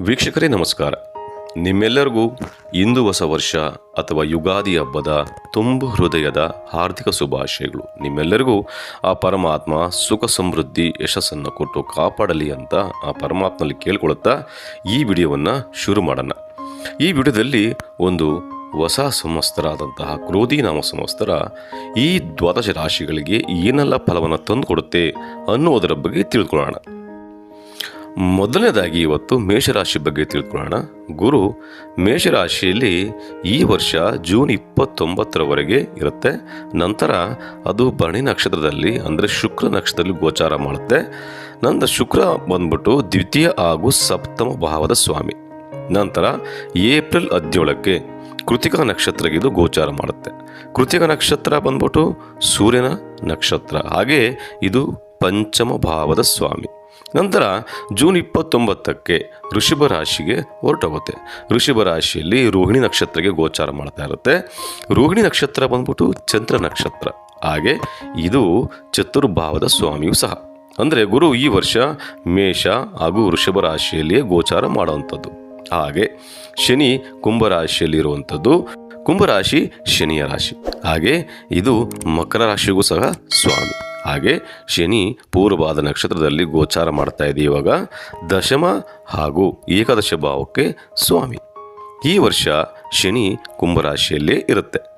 ವೀಕ್ಷಕರೇ, ನಮಸ್ಕಾರ. ನಿಮ್ಮೆಲ್ಲರಿಗೂ ಇಂದು ಹೊಸ ವರ್ಷ ಅಥವಾ ಯುಗಾದಿ ಹಬ್ಬದ ತುಂಬು ಹೃದಯದ ಹಾರ್ದಿಕ ಶುಭಾಶಯಗಳು. ನಿಮ್ಮೆಲ್ಲರಿಗೂ ಆ ಪರಮಾತ್ಮ ಸುಖ ಸಮೃದ್ಧಿ ಯಶಸ್ಸನ್ನು ಕೊಟ್ಟು ಕಾಪಾಡಲಿ ಅಂತ ಆ ಪರಮಾತ್ಮನಲ್ಲಿ ಕೇಳ್ಕೊಳ್ಳುತ್ತಾ ಈ ವಿಡಿಯೋವನ್ನು ಶುರು ಮಾಡೋಣ. ಈ ವಿಡಿಯೋದಲ್ಲಿ ಒಂದು ಹೊಸ ಸಂವತ್ಸರಾದಂತಹ ಕ್ರೋಧಿ ನಾಮ ಸಂವತ್ಸರ ಈ ದ್ವಾದಶ ರಾಶಿಗಳಿಗೆ ಏನೆಲ್ಲ ಫಲವನ್ನು ತಂದುಕೊಡುತ್ತೆ ಅನ್ನುವುದರ ಬಗ್ಗೆ ತಿಳ್ಕೊಳ್ಳೋಣ ಮೊದಲನೇದಾಗಿ ಇವತ್ತು ಮೇಷರಾಶಿ ಬಗ್ಗೆ ತಿಳ್ಕೊಳ್ಳೋಣ. ಗುರು, ಮೇಷರಾಶಿಯಲ್ಲಿ ಈ ವರ್ಷ ಜೂನ್ ಇಪ್ಪತ್ತೊಂಬತ್ತರವರೆಗೆ ಇರುತ್ತೆ. ನಂತರ ಅದು ಭರಣಿ ನಕ್ಷತ್ರದಲ್ಲಿ, ಅಂದರೆ ಶುಕ್ರ ನಕ್ಷತ್ರದಲ್ಲಿ ಗೋಚಾರ ಮಾಡುತ್ತೆ. ನಂತರ ಶುಕ್ರ ಬಂದ್ಬಿಟ್ಟು ದ್ವಿತೀಯ ಹಾಗೂ ಸಪ್ತಮ ಭಾವದ ಸ್ವಾಮಿ. ನಂತರ ಏಪ್ರಿಲ್ ಹದಿನೇಳಕ್ಕೆ ಕೃತಿಕ ನಕ್ಷತ್ರಕ್ಕೆ ಇದು ಗೋಚಾರ ಮಾಡುತ್ತೆ. ಕೃತಿಕ ನಕ್ಷತ್ರ ಬಂದ್ಬಿಟ್ಟು ಸೂರ್ಯನ ನಕ್ಷತ್ರ. ಹಾಗೆ ಇದು ಪಂಚಮ ಭಾವದ ಸ್ವಾಮಿ. ನಂತರ ಜೂನ್ ಇಪ್ಪತ್ತೊಂಬತ್ತಕ್ಕೆ ಋಷಭ ರಾಶಿಗೆ ಹೊರಟೋಗುತ್ತೆ. ಋಷಭ ರಾಶಿಯಲ್ಲಿ ರೋಹಿಣಿ ನಕ್ಷತ್ರಕ್ಕೆ ಗೋಚಾರ ಮಾಡ್ತಾ ಇರುತ್ತೆ. ರೋಹಿಣಿ ನಕ್ಷತ್ರ ಬಂದ್ಬಿಟ್ಟು ಚಂದ್ರ ನಕ್ಷತ್ರ. ಹಾಗೆ ಇದು ಚತುರ್ಭಾವದ ಸ್ವಾಮಿಯೂ ಸಹ. ಅಂದರೆ ಗುರು ಈ ವರ್ಷ ಮೇಷ ಹಾಗೂ ವೃಷಭ ರಾಶಿಯಲ್ಲಿಯೇ ಗೋಚಾರ ಮಾಡುವಂಥದ್ದು. ಹಾಗೆ ಶನಿ ಕುಂಭರಾಶಿಯಲ್ಲಿರುವಂಥದ್ದು ಕುಂಭರಾಶಿ ಶನಿಯ ರಾಶಿ. ಹಾಗೆ ಇದು ಮಕರ ರಾಶಿಗೂ ಸಹ ಸ್ವಾಮಿ. ಹಾಗೆ ಶನಿ ಪೂರ್ವವಾದ ನಕ್ಷತ್ರದಲ್ಲಿ ಗೋಚಾರ ಮಾಡ್ತಾ ಇದೆ ಇವಾಗ. ದಶಮ ಹಾಗೂ ಏಕಾದಶ ಭಾವಕ್ಕೆ ಸ್ವಾಮಿ. ಈ ವರ್ಷ ಶನಿ ಕುಂಭರಾಶಿಯಲ್ಲೇ ಇರುತ್ತೆ.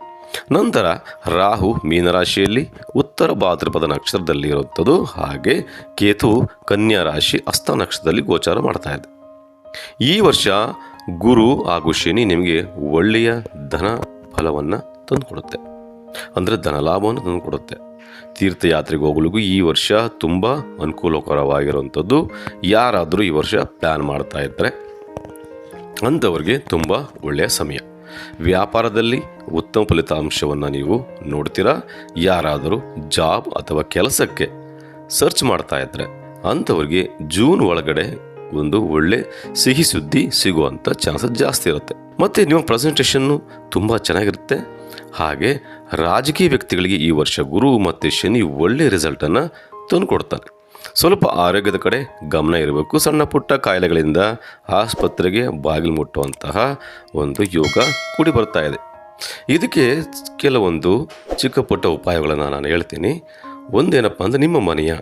ನಂತರ ರಾಹು ಮೀನರಾಶಿಯಲ್ಲಿ, ಉತ್ತರ ಭಾದ್ರಪದ ನಕ್ಷತ್ರದಲ್ಲಿ ಇರುತ್ತದೋ. ಹಾಗೆ ಕೇತು ಕನ್ಯಾ ರಾಶಿ ಹಸ್ತ ನಕ್ಷತ್ರದಲ್ಲಿ ಗೋಚಾರ ಮಾಡ್ತಾ ಇದೆ. ಈ ವರ್ಷ ಗುರು ಹಾಗೂ ಶನಿ ನಿಮಗೆ ಒಳ್ಳೆಯ ಧನ ಫಲವನ್ನು ತಂದುಕೊಡುತ್ತೆ. ಅಂದರೆ ಧನ ಲಾಭವನ್ನು ತಂದುಕೊಡುತ್ತೆ. ತೀರ್ಥಯಾತ್ರೆಗೆ ಹೋಗಲಿಗೂ ಈ ವರ್ಷ ತುಂಬ ಅನುಕೂಲಕರವಾಗಿರುವಂಥದ್ದು. ಯಾರಾದರೂ ಈ ವರ್ಷ ಪ್ಲ್ಯಾನ್ ಮಾಡ್ತಾ ಇದ್ದರೆ ಅಂಥವ್ರಿಗೆ ತುಂಬ ಒಳ್ಳೆಯ ಸಮಯ. ವ್ಯಾಪಾರದಲ್ಲಿ ಉತ್ತಮ ಫಲಿತಾಂಶವನ್ನು ನೀವು ನೋಡ್ತೀರಾ? ಯಾರಾದರೂ ಜಾಬ್ ಅಥವಾ ಕೆಲಸಕ್ಕೆ ಸರ್ಚ್ ಮಾಡ್ತಾ ಇದ್ದರೆ ಅಂಥವ್ರಿಗೆ ಜೂನ್ ಒಳಗಡೆ ಒಂದು ಒಳ್ಳೆ ಸಿಹಿ ಸುದ್ದಿ ಸಿಗುವಂಥ ಚಾನ್ಸಸ್ ಜಾಸ್ತಿ ಇರುತ್ತೆ. ಮತ್ತು ನಿಮ್ಮ ಪ್ರೆಸೆಂಟೇಷನ್ನು ತುಂಬ ಚೆನ್ನಾಗಿರುತ್ತೆ. ಹಾಗೆ ರಾಜಕೀಯ ವ್ಯಕ್ತಿಗಳಿಗೆ ಈ ವರ್ಷ ಗುರು ಮತ್ತು ಶನಿ ಒಳ್ಳೆ ರಿಸಲ್ಟನ್ನು ತಂದುಕೊಡ್ತಾನೆ ಸ್ವಲ್ಪ ಆರೋಗ್ಯದ ಕಡೆ ಗಮನ ಇರಬೇಕು. ಸಣ್ಣ ಪುಟ್ಟ ಕಾಯಿಲೆಗಳಿಂದ ಆಸ್ಪತ್ರೆಗೆ ಬಾಗಿಲು ಮುಟ್ಟುವಂತಹ ಒಂದು ಯೋಗ ಕೂಡಿ ಬರ್ತಾ ಇದೆ. ಇದಕ್ಕೆ ಕೆಲವೊಂದು ಚಿಕ್ಕ ಪುಟ್ಟ ಉಪಾಯಗಳನ್ನು ನಾನು ಹೇಳ್ತೀನಿ. ಒಂದೇನಪ್ಪ ಅಂದರೆ ನಿಮ್ಮ ಮನೆಯ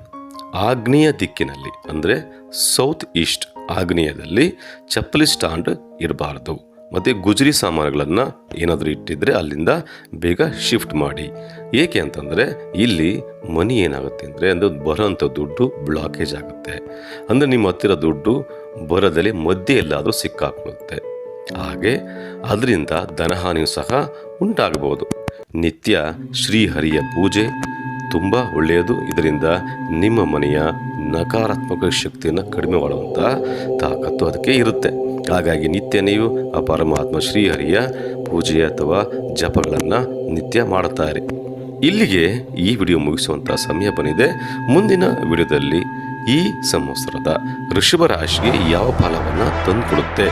ಆಗ್ನೇಯ ದಿಕ್ಕಿನಲ್ಲಿ, ಅಂದರೆ ಸೌತ್ ಈಸ್ಟ್ ಆಗ್ನೇಯದಲ್ಲಿ ಚಪ್ಪಲಿ ಸ್ಟಾಂಡ್ ಇರಬಾರ್ದು. ಮತ್ತು ಗುಜರಿ ಸಾಮಾನುಗಳನ್ನು ಏನಾದರೂ ಇಟ್ಟಿದ್ದರೆ ಅಲ್ಲಿಂದ ಬೇಗ ಶಿಫ್ಟ್ ಮಾಡಿ. ಏಕೆ ಅಂತಂದರೆ ಇಲ್ಲಿ ಮನಿ ಏನಾಗುತ್ತೆ ಅಂದರೆ ಅಂದರೆ ಬರೋಂಥ ದುಡ್ಡು ಬ್ಲಾಕೇಜ್ ಆಗುತ್ತೆ. ಅಂದರೆ ನಿಮ್ಮ ಹತ್ತಿರ ದುಡ್ಡು ಬರೋದಲ್ಲಿ ಮಧ್ಯೆ ಎಲ್ಲಾದರೂ ಸಿಕ್ಕಾಕೊಳ್ಳುತ್ತೆ ಹಾಗೆ ಅದರಿಂದ ಧನಹಾನಿಯು ಸಹ ಉಂಟಾಗಬಹುದು ನಿತ್ಯ ಶ್ರೀಹರಿಯ ಪೂಜೆ ತುಂಬ ಒಳ್ಳೆಯದು. ಇದರಿಂದ ನಿಮ್ಮ ಮನೆಯ ನಕಾರಾತ್ಮಕ ಶಕ್ತಿಯನ್ನು ಕಡಿಮೆ ಮಾಡುವಂಥ ತಾಕತ್ತು ಅದಕ್ಕೆ ಇರುತ್ತೆ. ಹಾಗಾಗಿ ನಿತ್ಯ ನೀವು ಆ ಪರಮಾತ್ಮ ಶ್ರೀಹರಿಯ ಪೂಜೆ ಅಥವಾ ಜಪಗಳನ್ನು ನಿತ್ಯ ಮಾಡುತ್ತಾರೆ. ಇಲ್ಲಿಗೆ ಈ ವಿಡಿಯೋ ಮುಗಿಸುವಂಥ ಸಮಯ ಬಂದಿದೆ. ಮುಂದಿನ ವಿಡಿಯೋದಲ್ಲಿ ಈ ಸಂವತ್ಸರದ ಋಷಭ ರಾಶಿಗೆ ಯಾವ ಫಲವನ್ನು ತಂದುಕೊಡುತ್ತೆ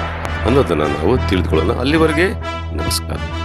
ಅನ್ನೋದನ್ನು ನಾವು ತಿಳಿದುಕೊಳ್ಳೋಣ ಅಲ್ಲಿವರೆಗೆ ನಮಸ್ಕಾರ.